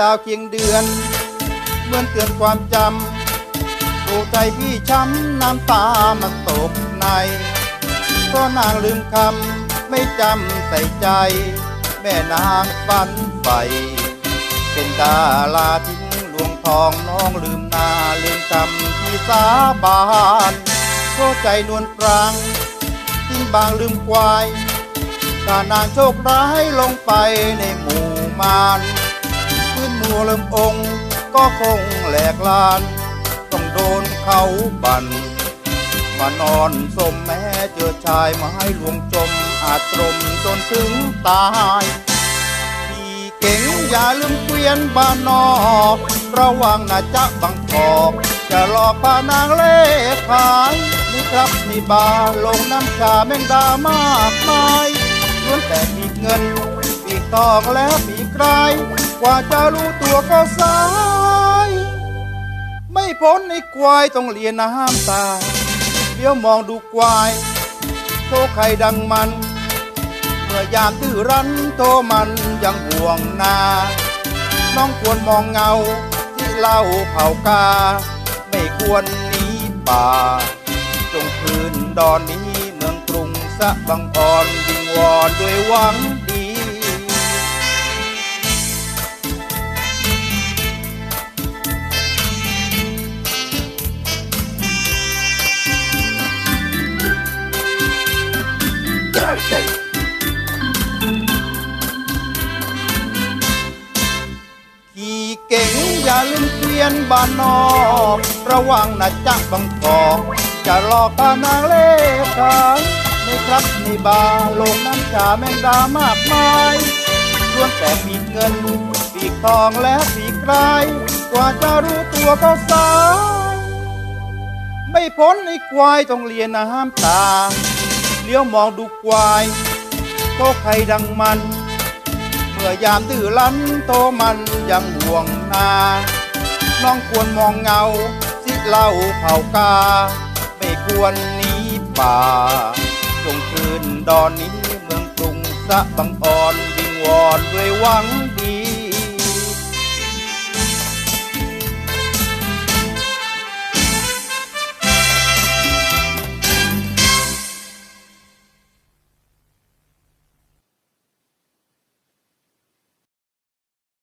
ดาวเคียงเดือน เหมือนเตือนความจำดูใจพี่ช้ำน้ำตามันตกใน เพราะนางลืมคำไม่จำใส่ใจ แม่นางฝันใฝ่เป็นดาราทิ้งหลวงทองน้องลืมหนาลืมคำที่สาบานโทษใจนวลปรางทิ้งบางลืมควายถ้านางโชคร้ายลงไปในหมู่มาน เริ่มองค์ก็คงแหลกลาน ต้องโดนเขาบันมานอนสมแม้เจอชายไม้หลวงจมอาจตรมจนถึงตายพี่เก่งอย่าลืมเกวียนบ้านนอกระวังนะจ๊ะบังกอกจะหลอกพานางเล่ขายนี่ครับนี่บาลงน้ำชาแมงดามากมายล้วนแต่ปีกเงินปีกทองและปีกไกร กว่าจะรู้ตัวก็สาย ไม่พ้นไอ้ควายต้องเลียน้ำตาเดี๋ยวมองดูควาย โทใครดังมันเมื่อยามตื้อรั้นโทมันยังห่วงนา น้องควรมองเงาที่เล่าเผากา ไม่ควรหนีป่า จงคืนดอนนี้เมืองกรุงสะบังอ่อนวิงวอนด้วยหวัง ขี่เก่งอย่าลืมเกวียนบ้านนอก ระวังนะจ๊ะบังกอกจะหลอกพานางเล่ขายในครับในบาลงน้ำชาแมงดามากมายล้วนแต่ปีกเงินปีกทองและปีกไกรกว่าจะรู้ตัวก็สายไม่พ้นไอ้ควายต้องเลียน้ำตา ลี้ยวมองดูควายโตใครดังมัน เมื่อยามดื้อรั้นโตมันยังห่วงนาน้องควรมองเงาสิเล่าเผากา ไม่ควรหนีป่าจงคืนดอนนี้เมืองกรุงสะบังอ่อนวิงวอนด้วยหวังดี